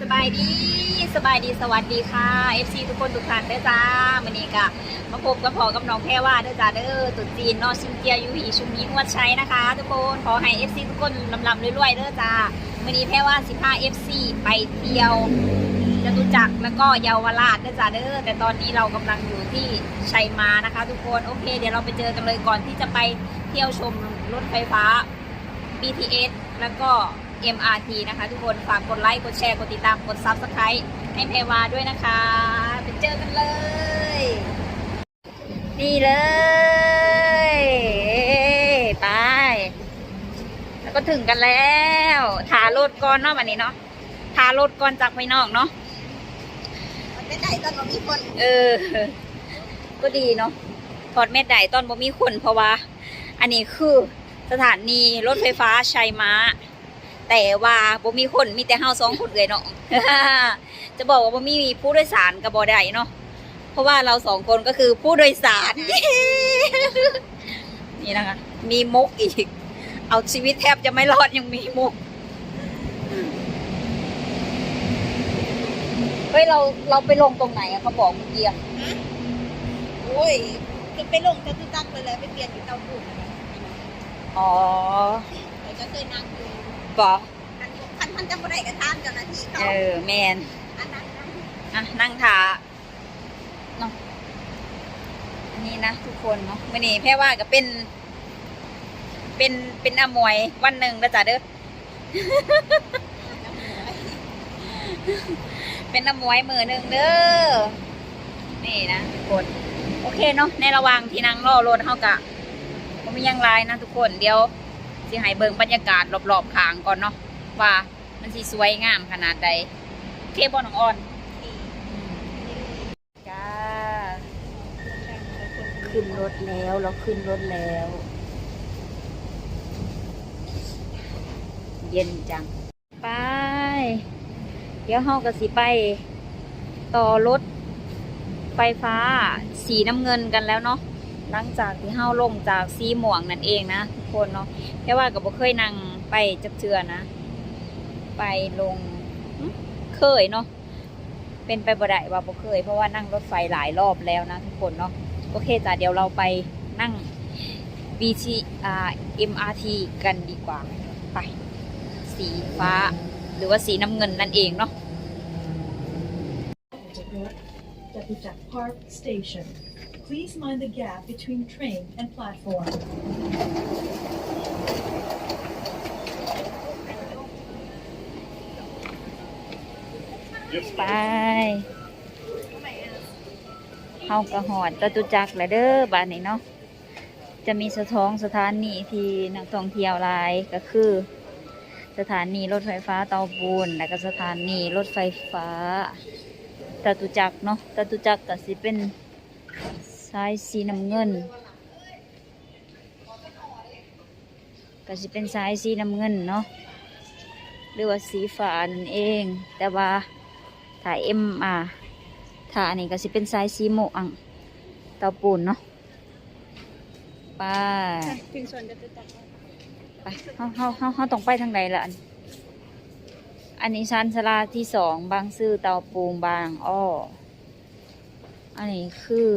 สบายดีสบายดีสวัสดีค่ะ FC ทุกคนทุกท่านเด้อจ้าวันนี้ก็มาพบกับพอกับน้องแพรว่าเด้อจ้าเด้อตุ๊จีนนอชิงเกียยูหีชุมนี้งวดใช้นะคะ ทุกคนขอให้ FC ทุกคนลำลำรวยๆเด้อจ้าวันนี้แพรว่า15 FC ไปเที่ยวจตุจักรแล้วก็เยาวราชเด้อจ้าเด้อแต่ตอนนี้เรากำลังอยู่ที่ชัยมานะคะ ทุกคนโอเค เดี๋ยวเราไปเจอกันเลยก่อนที่จะไปเที่ยวชมรถไฟฟ้า BTS แล้วก็ MRT นะคะ ทุกคนฝากกดไลค์ กดแชร์ กดติดตาม กด Subscribe ให้เพรวาด้วยนะคะไปเจอกันเลย นี่เลย ไป แล้วก็ถึงกันแล้วถารถก่อนเนาะวันนี้เนาะถารถก่อนจากไปนอกเนาะมันไม่ได้ตอนเรามีคน เออ ก็ดีเนาะถอดเม็ดใดตอนบ่มีคนเพราะว่า อันนี้คือสถานีรถไฟฟ้าชัยม้า แต่ว่าบ่มีคนมีแต่เฮาสองคนเลยเนาะจะบอกว่าบ่มีผู้โดยสารกับบ่ได้เนาะเพราะว่าเราสองคนก็คือผู้โดยสารนี่นะคะ มีมุกอีก เอาชีวิตแทบจะไม่รอดยังมีมุกเฮ้ยเราเราไปลงตรงไหนอะเขาบอกเมื่อกี้อะโอ้ยจะไปลงจะตุจักรเลยเลยไปเปลี่ยนอยู่เตาปูนอ๋อเราจะเคยนั่งอยู่ บอกคันคันท่านจำบ่ได้กระทามเจ้าหน้าที่เขาเออแมนอันนั้นนะอะนั่งถาเนาะอันนี้นะทุกคนเนาะมื่อนี้แพ่ว่าก็เป็น เป็นเป็นอมวยวันหนึ่งนะจ๊ะเด้อ เป็นอมวยมือหนึ่งเด้อ นี่นะทุกคน โอเคเนาะในระหว่างที่นั่งรอรถเฮากะก็มีหยังไรนะทุกคนเดี๋ยว สิให้เบิ่งบรรยากาศรอบๆข้างก่อนเนาะว่ามันสิสวยงามขนาดใดโอเคบ่น้องออนจ้าขึ้นรถแล้วเราขึ้นรถแล้ว เย็นจัง ไป เดี๋ยวเฮาก็สิไป ต่อรถไฟฟ้าสีน้ำเงินกันแล้วเนาะหลังจากที่เฮาลงจากสีม่วงนั่นเองนะ คนเนาะแค่ว่าก็บ่เคยนั่งไปจักเทือนะ ไปลงเคยเนาะเป็นไปบ่ได้ว่าบ่เคย เพราะว่านั่งรถไฟหลายรอบแล้วนะทุกคนเนาะโอเคจ้ะเดี๋ยวเราไปนั่ง BT อ่า MRT กันดีกว่าไป สีฟ้า หรือว่าสีน้ำเงินนั่นเองเนาะ Park Station. Please mind the gap between train and platform. ไปเฮากระหอดตะตุจักรแหละเด้อบ้านนี้เนาะจะมีสะท้องสถานีที่นักท่องเที่ยวหลายก็คือ สถานีรถไฟฟ้าเตาปูนและก็สถานีรถไฟฟ้าตะตุจักรเนาะตะตุจักรก็สิเป็นสายสีน้ำเงินก็สิเป็นสายสีน้ำเงินเนาะหรือว่าสีฟ้านั่นเอง แต่ว่า ถ่ายเอ็มอ่าถ่ายอันนี้ก็สิเป็นสายสีโมอังเตาปูนเนาะไปถึงส่วนจะตุจักรไปเฮาเฮาเฮาเฮาต้องไปทางใดล่ะอันอันนี้ชั้นสลาที่สองบางซื่อเตาปูงบางอ้ออันนี้คือ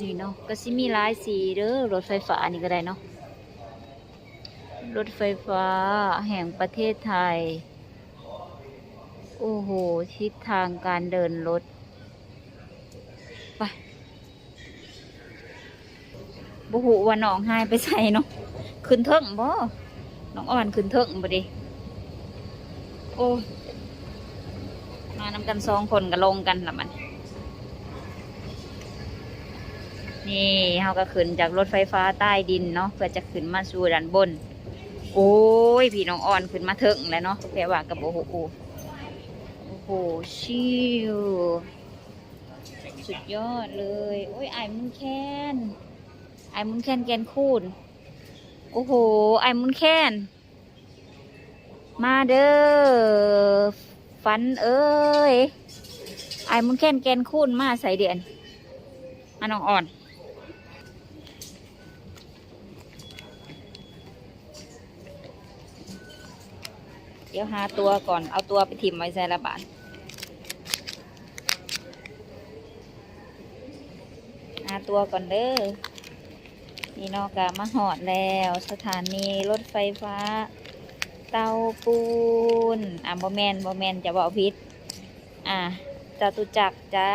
นี่เนาะก็สิมีหลายสีเด้อรถไฟฟ้านี่ก็ได้เนาะรถไฟฟ้าแห่งประเทศไทย โอ้โห ทิศทางการเดินรถ ไปบ่หูว่าน้องหายไปใส่เนาะขึ้นเทิงบ่น้องอ่อนขึ้นเทิงบ่ดิโอ้มานำกันสองคนก็ลงกันละมัน นี่เขาก็ขึ้นจากรถไฟฟ้าใต้ดินเนาะเพื่อจะขึ้นมาสู่ด้านบน โอ้ย พี่น้องอ่อนขึ้นมาเทิงแล้วเนาะแปลว่ากับโอ้โห ชิวสุดยอดเลย โอ้ยไอ้มุนแคนไอ้มุนแคนแกนคูนโอ้โห ไอ้มุนแคนมาเด้อฟันเอ้ยไอ้มุนแคนแกนคูนมาใส่เดือนมาน้องอ่อนเดี๋ยวหาตัวก่อน เอาตัวไปถิ่มไว้ใส่ละบาทาตัวก่อนเด้อนี่นอกกามาหอดแล้ว สถานีรถไฟฟ้า เตาปูนอะบอแมนบอแมนจะบอกพิษอะจตุจักรจ้า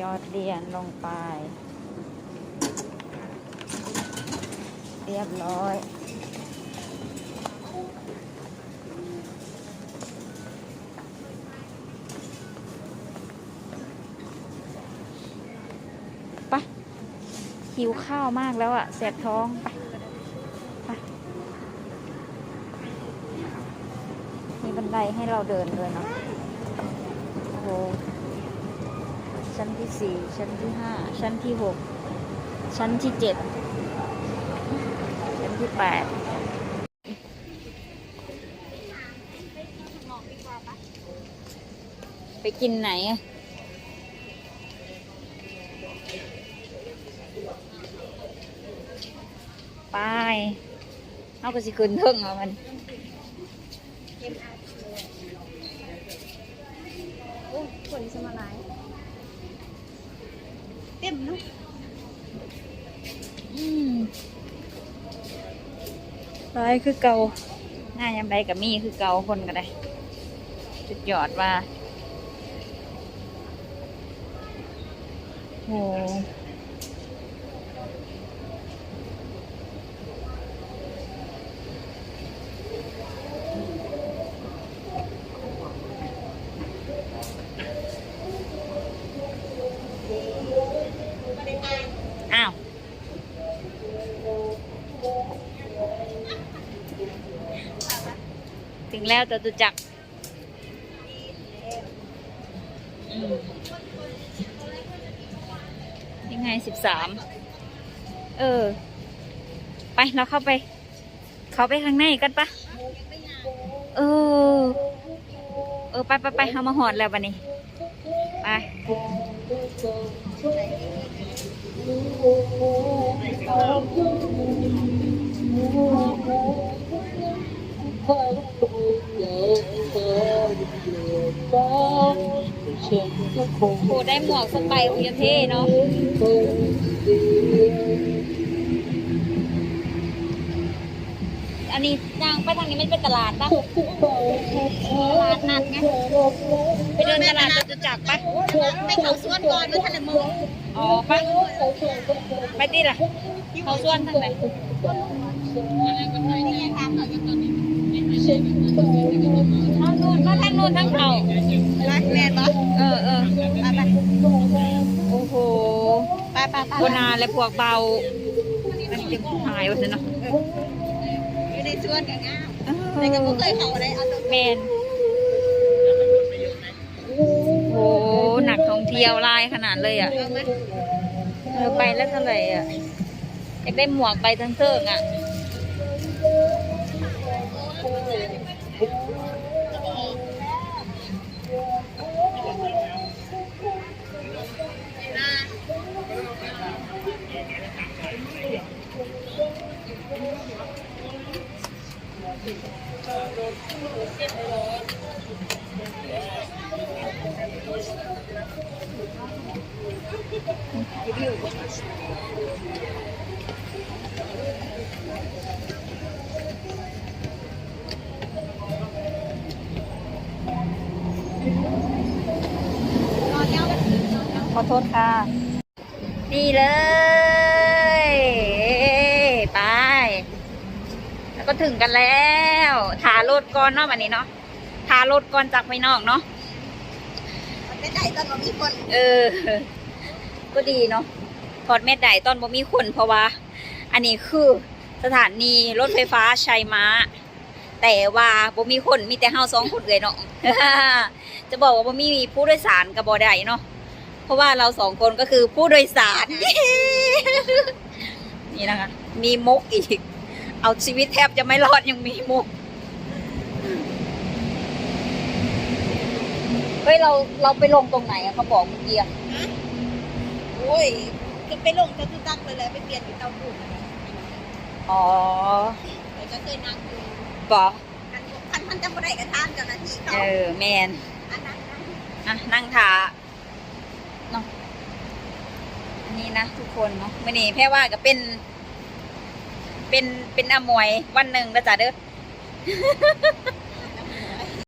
ยอดเรียญลงไป เรียบร้อย หิวข้าวมากแล้วอะแสบท้องไปไปมีบันไดให้เราเดินด้วยเนาะโอ้โหชั้นที่สี่ชั้นที่ห้าชั้นที่หกชั้นที่เจ็ดชั้นที่แปดไปกินไหนอะ ไปเอาก็สิคืนเทิงเอามันโอ้ฝนสมาลายเต็มเนาะอืมร้ายคือเกาหน้ายำใดกับมีคือเกาคนก็ได้ จุดยอดว่าโหอ้ แล้วจตุจักรยังไงสิบสาม เออ ไปเราเข้าไป เขาไปข้างในกันปะ เออ เออ ไปไปไปเอามาหอดแล้วบันนี้ ไป โหได้หมวกสไปร์ของยเท่เนาะอันนี้ยางไปทางนี้มันเป็นตลาดปะตลาดนัดไงไปเดินตลาดจตุจักรปะไปเขาสวนก่อนมันทันละมืออ๋อปะไปตีล่ะเขาส่วนทางไหนนี่ทางเขาอยู่ตอนนี้ทางนู้นมาทางนู้นทางเขา บนาและพวกเบาอันนี้จะหายวะสิเนาะอยู่ในสวนกันงามแต่ก็ไม่เคยเขาอะไรเอาตัวแมนโอ้โหหนักท่องเที่ยวลายขนาดเลยอะเอาไหมเออไปแล้วเท่าไหร่อะอยากได้หมวกใบทั้งเซิงอะ ขอโทษค่ะ นี่เลย ก็ถึงกันแล้วถารถก่อนเนาะวันนี้เนาะถารถก่อนจากไปนอกเนาะมันไม่ได้ตอนเรามีคน เออ ก็ดีเนาะถอดแม่ไดตอนบ่มีคนเพราะว่า อันนี้คือสถานีรถไฟฟ้าชัยม้า แต่ว่าบ่มีคนมีแต่เฮาสองคนเลยเนาะจะบอกว่าบ่มีผู้โดยสารก็บ่ได้เนาะเพราะว่าเราสองคนก็คือผู้โดยสาร นี่นะคะ มีมุกอีก เอาชีวิตแทบจะไม่รอดยังมีมุก เฮ้ยเราเราไปลงตรงไหนอะเขาบอกเมื่อกี้อะโอ้ยจะไปลงจะตุตักไปเลยไปเปลี่ยนที่เตาปูนนะอ๋อเราจะเคยนั่งอยู่บอกอันนี้พันพันจะบ่ได้กัะท่านเจ้าหน้าที่เขาเออแมนอะนั่งะนั่งทาเนาะอันนี้นะทุกคนเนาะไม่อนี้แพ่ว่าก็เป็น เป็น เป็นอมวยวันหนึ่งนะจ๊ะเด้อ